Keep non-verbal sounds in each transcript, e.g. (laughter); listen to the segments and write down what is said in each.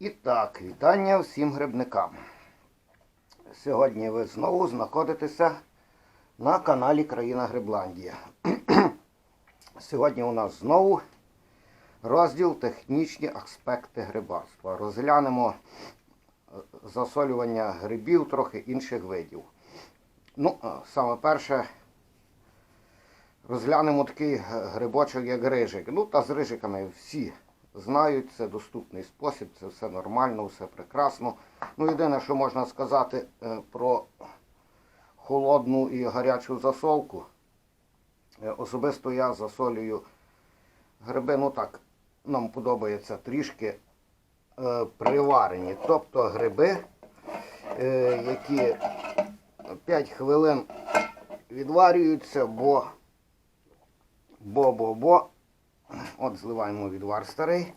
І так, вітання всім грибникам. Сьогодні ви знову знаходитеся на каналі Країна Грибландія. (clears throat) Сьогодні у нас знову розділ технічні аспекти грибарства. Розглянемо засолювання грибів, трохи інших видів. Ну, е, саме перше, розглянемо такий е, грибочок, як рижик. Ну, та з рижиками всі знають, це доступний спосіб, це все нормально, все прекрасно. Ну, єдине, що можна сказати е, про холодну і гарячу засолку. Е, Особисто я засолюю гриби, ну так, нам подобається трішки е, приварені. Тобто гриби, які 5 хвилин відварюються, бо, бо, бо, бо. От зливаємо відвар старий,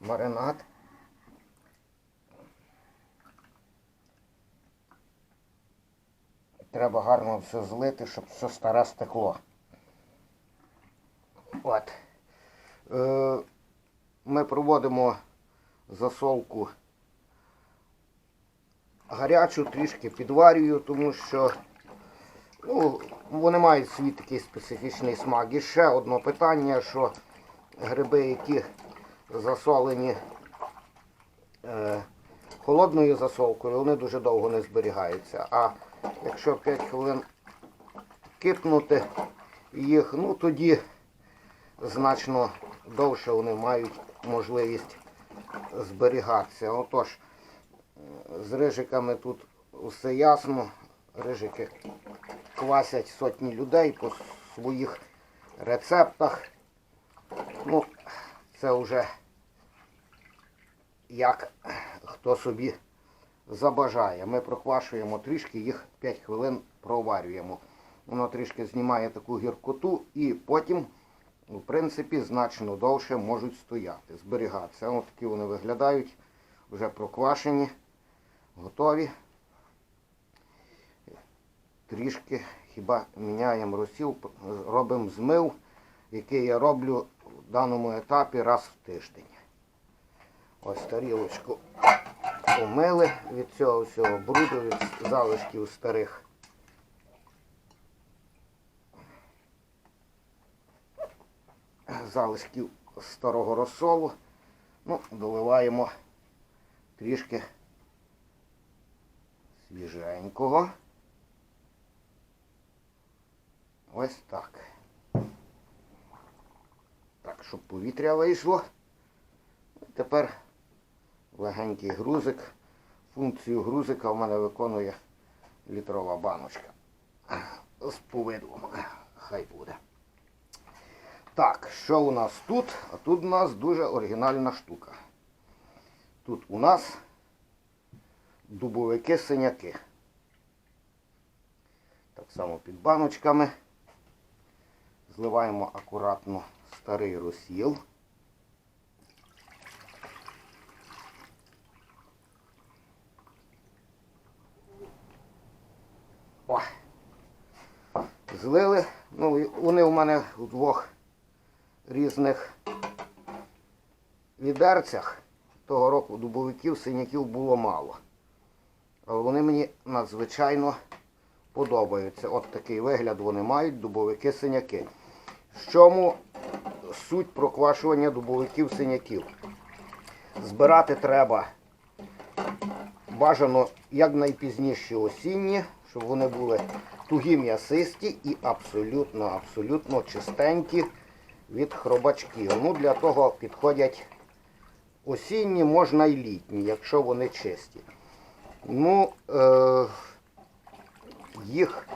маринад. Треба гарно все злити, щоб все старе стекло. От. Е, ми проводимо засолку гарячу, трішки підварюю, тому що ну, вони мають свій такий специфічний смак. І ще одне питання, що гриби, які засолені е, холодною засолкою, вони дуже довго не зберігаються. А якщо 5 хвилин кипнути їх, ну тоді значно довше вони мають можливість зберігатися. Отож, з рижиками тут все ясно. Рижики квасять сотні людей по своїх рецептах. Ну, це вже як хто собі забажає. Ми проквашуємо трішки, їх 5 хвилин проварюємо. Воно трішки знімає таку гіркоту і потім, в принципі, значно довше можуть стояти, зберігатися. Ось такі вони виглядають, вже проквашені, готові. Трішки хіба міняємо розсіл, робимо змив, який я роблю в даному етапі раз в тиждень. Ось тарілочку помили від цього всього бруду, від залишків старих. Залишків старого розсолу. Ну, доливаємо трішки свіженького. Ось так. Щоб повітря вийшло. Тепер легенький грузик. Функцію грузика в мене виконує літрова баночка. З повидлом. Хай буде. Так, що у нас тут? А тут у нас дуже оригінальна штука. Тут у нас дубовики-синяки. Так само під баночками. Зливаємо акуратно старий розсіл. О. Злили. Ну, вони у мене у двох різних відерцях. Того року дубовиків, синяків було мало. Але вони мені надзвичайно подобаються. От такий вигляд вони мають, дубовики-синяки. В чому суть проквашування дубовиків-синяків? Збирати треба бажано якнайпізніше осінні, щоб вони були тугі м'ясисті і абсолютно, абсолютно чистенькі від хробачків. Ну, для того підходять осінні, можна і літні, якщо вони чисті. Ну, е- їх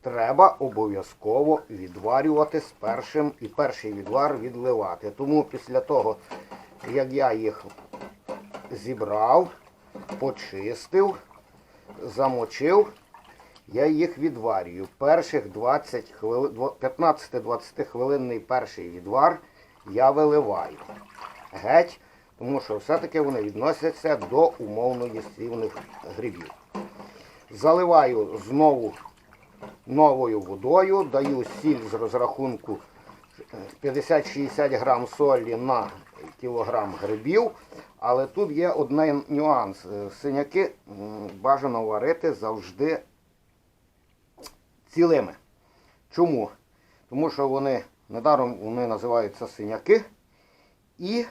треба обов'язково відварювати з першим і перший відвар відливати. Тому після того, як я їх зібрав, почистив, замочив, я їх відварюю. Перших 20 хвилин, 15-20 хвилинний перший відвар я виливаю. Геть, тому що все-таки вони відносяться до умовно їстівних грибів. Заливаю знову новою водою, даю сіль з розрахунку 50-60 грам солі на кілограм грибів. Але тут є один нюанс. Е, Синяки бажано варити завжди цілими. Чому? Тому що вони, недаром вони називаються синяки. І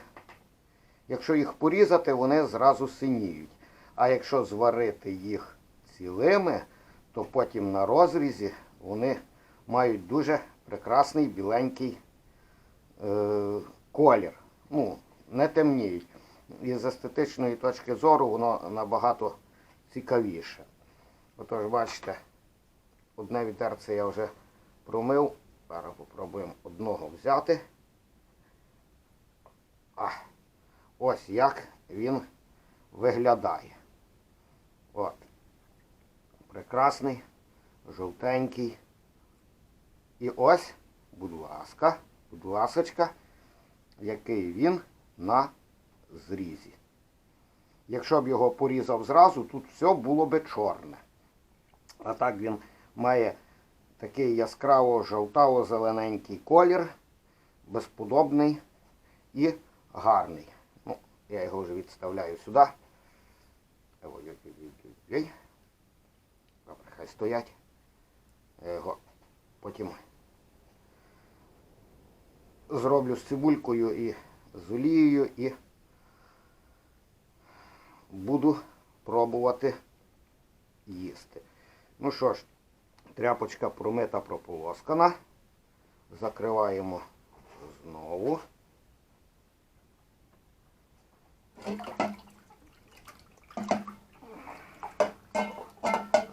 якщо їх порізати, вони зразу синіють. А якщо зварити їх цілими, то потім на розрізі вони мають дуже прекрасний біленький е, колір. Ну, не темніють. І з естетичної точки зору воно набагато цікавіше. Отож, бачите, одне відерце я вже промив. Зараз попробуємо одного взяти. А, ось як він виглядає. Прекрасний, жовтенький. І ось, будь ласка, будь ласочка, який він на зрізі. Якщо б його порізав зразу, тут все було би чорне. А так він має такий яскраво жовтаво-зелененький колір, безподобний і гарний. Ну, я його вже відставляю сюди. Ой-ой-ой-ой-ой. Хай стоять. Його потім зроблю з цибулькою і з олією і буду пробувати їсти. Ну що ж, тряпочка промита прополоскана. Закриваємо знову.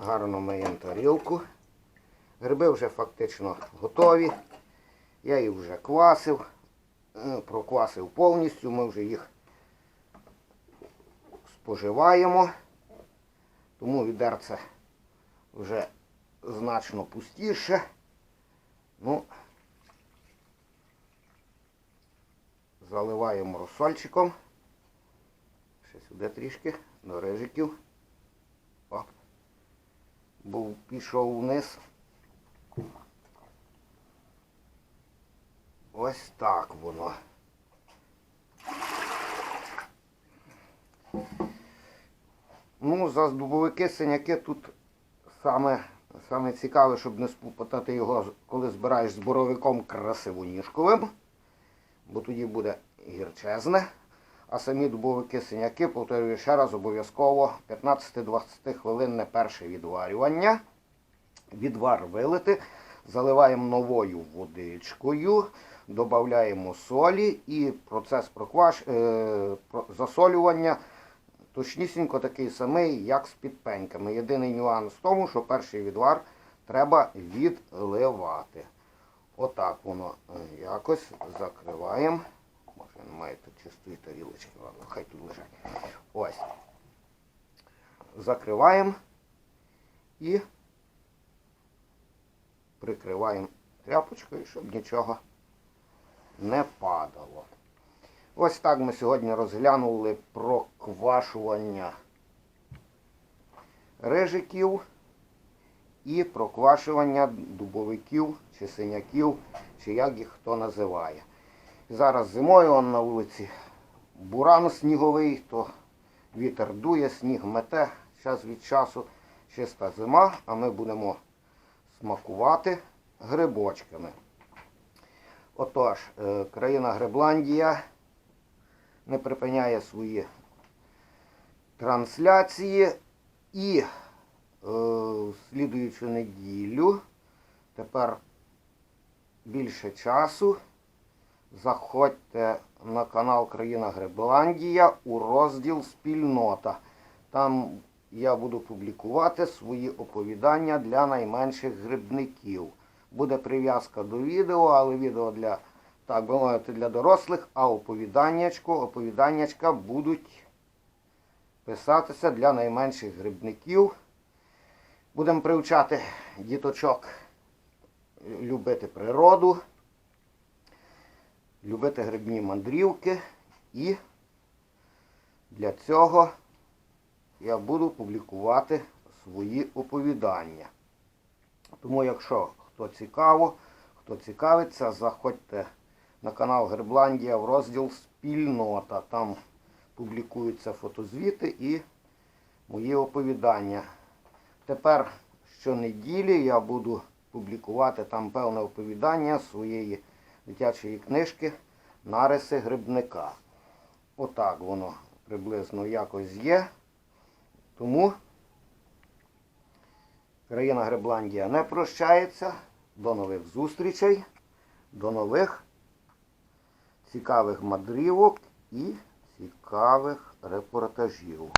Гарно миємо тарілку. Гриби вже фактично готові. Я їх вже квасив, е, проквасив повністю, ми вже їх споживаємо. Тому відерце вже значно пустіше. Ну, заливаємо розсольчиком. Ще сюди трішки, до рижиків. Був пішов вниз. Ось так воно. Ну, за дубовики синяки тут саме, саме цікаве, щоб не спутати його, коли збираєш з боровиком красивоніжковим, бо тоді буде гірчезне. А самі дубовики синяки, повторюю ще раз, обов'язково 15-20 хвилинне перше відварювання. Відвар вилити, заливаємо новою водичкою, додаємо солі і процес прокваш... е, засолювання точнісінько такий самий, як з підпеньками. Єдиний нюанс в тому, що перший відвар треба відливати. Отак воно е, якось закриваємо. Може немає тут чистої тарілочки, ладно, хай тут лежать. Ось. Закриваємо і прикриваємо тряпочкою, щоб нічого не падало. Ось так ми сьогодні розглянули проквашування рижиків і проквашування дубовиків чи синяків, чи як їх хто називає. Зараз зимою он на вулиці буран сніговий, то вітер дує, сніг мете час від часу. Чиста зима, а ми будемо смакувати грибочками. Отож, е, країна Грибландія не припиняє свої трансляції і е, слідуючу неділю тепер більше часу. Заходьте на канал Країна Грибландія у розділ Спільнота. Там я буду публікувати свої оповідання для найменших грибників. Буде прив'язка до відео, але відео для, так би мовити, для дорослих, а оповіданнячко, оповіданнячка будуть писатися для найменших грибників. Будемо привчати діточок любити природу, любити грибні мандрівки і для цього я буду публікувати свої оповідання. Тому, якщо хто цікаво, Хто цікавиться, заходьте на канал Гербландія в розділ Спільнота. Там публікуються фотозвіти і мої оповідання. Тепер щонеділі я буду публікувати там певне оповідання своєї дитячої книжки Нариси грибника. Отак воно приблизно якось є. Тому країна Гребландія не прощається. До нових зустрічей, до нових цікавих мандрівок і цікавих репортажів.